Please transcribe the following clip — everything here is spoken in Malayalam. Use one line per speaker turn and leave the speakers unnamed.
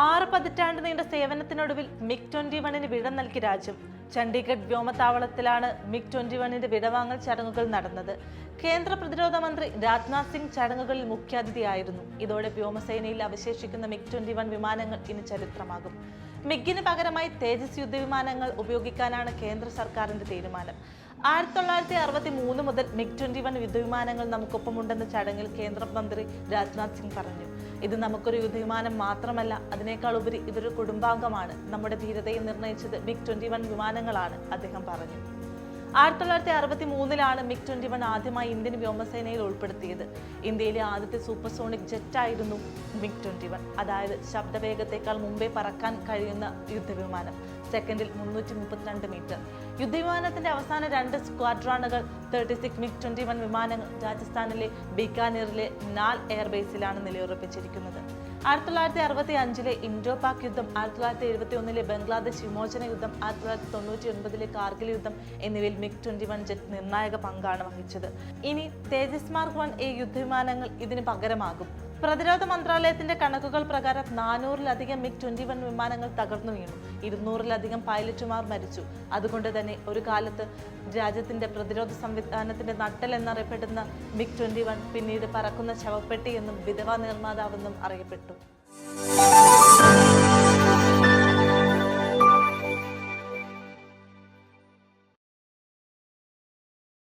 ആറ് പതിറ്റാണ്ട് നീണ്ട സേവനത്തിനൊടുവിൽ മിഗ് ട്വന്റി വണ്ണിന് വിട നൽകി രാജ്യം. ചണ്ഡീഗഡ് വ്യോമത്താവളത്തിലാണ് മിഗ് ട്വന്റി വണ്ണിന്റെ വിടവാങ്ങൽ ചടങ്ങുകൾ നടന്നത്. കേന്ദ്ര പ്രതിരോധ മന്ത്രി രാജ്നാഥ് സിംഗ് ചടങ്ങുകളിൽ മുഖ്യാതിഥിയായിരുന്നു. ഇതോടെ വ്യോമസേനയിൽ അവശേഷിക്കുന്ന മിഗ് ട്വന്റി വൺ വിമാനങ്ങൾ ഇനി ചരിത്രമാകും. മിഗിന് പകരമായി തേജസ് യുദ്ധവിമാനങ്ങൾ ഉപയോഗിക്കാനാണ് കേന്ദ്ര സർക്കാരിന്റെ തീരുമാനം. ആയിരത്തി തൊള്ളായിരത്തി അറുപത്തി മൂന്ന് മുതൽ മിഗ് ട്വന്റി വൺ യുദ്ധവിമാനങ്ങൾ നമുക്കൊപ്പമുണ്ടെന്ന ചടങ്ങിൽ കേന്ദ്രമന്ത്രി രാജ്നാഥ് സിംഗ് പറഞ്ഞു. ഇത് നമുക്കൊരു യുദ്ധവിമാനം മാത്രമല്ല അതിനേക്കാൾ ഉപരി ഇതൊരു കുടുംബാംഗമാണ്. നമ്മുടെ ധീരതയെ നിർണയിച്ചത് മിഗ് ട്വന്റി വൺ വിമാനങ്ങളാണ് അദ്ദേഹം പറഞ്ഞു. ആയിരത്തി തൊള്ളായിരത്തി അറുപത്തി മൂന്നിലാണ് മിഗ് ട്വന്റി വൺ ആദ്യമായി ഇന്ത്യൻ വ്യോമസേനയിൽ ഉൾപ്പെടുത്തിയത്. ഇന്ത്യയിലെ ആദ്യത്തെ സൂപ്പർസോണിക് ജെറ്റ് ആയിരുന്നു മിഗ് ട്വന്റി വൺ. അതായത് ശബ്ദവേഗത്തേക്കാൾ മുമ്പേ പറക്കാൻ കഴിയുന്ന യുദ്ധവിമാനം. സെക്കൻഡിൽ മുന്നൂറ്റി മുപ്പത്തിരണ്ട് മീറ്റർ. യുദ്ധവിമാനത്തിന്റെ അവസാന രണ്ട് സ്ക്വാഡ്രോണുകൾ thirty six MiG twenty one വിമാനങ്ങൾ രാജസ്ഥാനിലെ ബിക്കാനീറിലെ നാൽ എയർബേസിലാണ് നിലയുറപ്പിച്ചിരിക്കുന്നത്. ആയിരത്തി തൊള്ളായിരത്തി അറുപത്തി അഞ്ചിലെ ഇൻഡോ പാക് യുദ്ധം ആയിരത്തി തൊള്ളായിരത്തി എഴുപത്തി ഒന്നിലെ ബംഗ്ലാദേശ് വിമോചന യുദ്ധം ആയിരത്തി തൊള്ളായിരത്തി തൊണ്ണൂറ്റി ഒൻപതിലെ കാർഗിൽ യുദ്ധം എന്നിവയിൽ മിഗ് ട്വന്റി വൺ ജെറ്റ് നിർണായക പങ്കാണ് വഹിച്ചത്. ഇനി തേജസ് മാർക്ക് വൺ എ യുദ്ധവിമാനങ്ങൾ ഇതിന് പകരമാകും. പ്രതിരോധ മന്ത്രാലയത്തിന്റെ കണക്കുകൾ പ്രകാരം നാനൂറിലധികം മിഗ് ട്വന്റി വൺ വിമാനങ്ങൾ തകർന്നു വീണു. ഇരുന്നൂറിലധികം പൈലറ്റുമാർ മരിച്ചു. അതുകൊണ്ട് തന്നെ ഒരു കാലത്ത് രാജ്യത്തിന്റെ പ്രതിരോധ സംവിധാനത്തിന്റെ നട്ടൽ എന്നറിയപ്പെടുന്ന മിഗ് ട്വന്റി വൺ പിന്നീട് പറക്കുന്ന ശവപ്പെട്ടി എന്നും വിധവാ നിർമ്മാതാവെന്നും അറിയപ്പെട്ടു.